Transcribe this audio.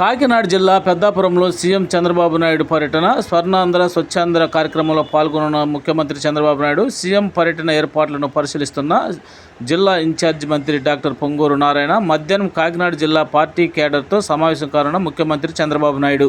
కాకినాడ జిల్లా పెద్దాపురంలో సీఎం చంద్రబాబు నాయుడు పర్యటన స్వర్ణాంధ్ర స్వచ్ఛాంధ్ర కార్యక్రమంలో పాల్గొన్న ముఖ్యమంత్రి చంద్రబాబు నాయుడు సీఎం పర్యటన ఏర్పాట్లను పరిశీలిస్తున్న జిల్లా ఇన్ఛార్జి మంత్రి డాక్టర్ పొంగూరు నారాయణ మధ్యాహ్నం కాకినాడ జిల్లా పార్టీ కేడర్తో సమావేశం కానున్న ముఖ్యమంత్రి చంద్రబాబు నాయుడు.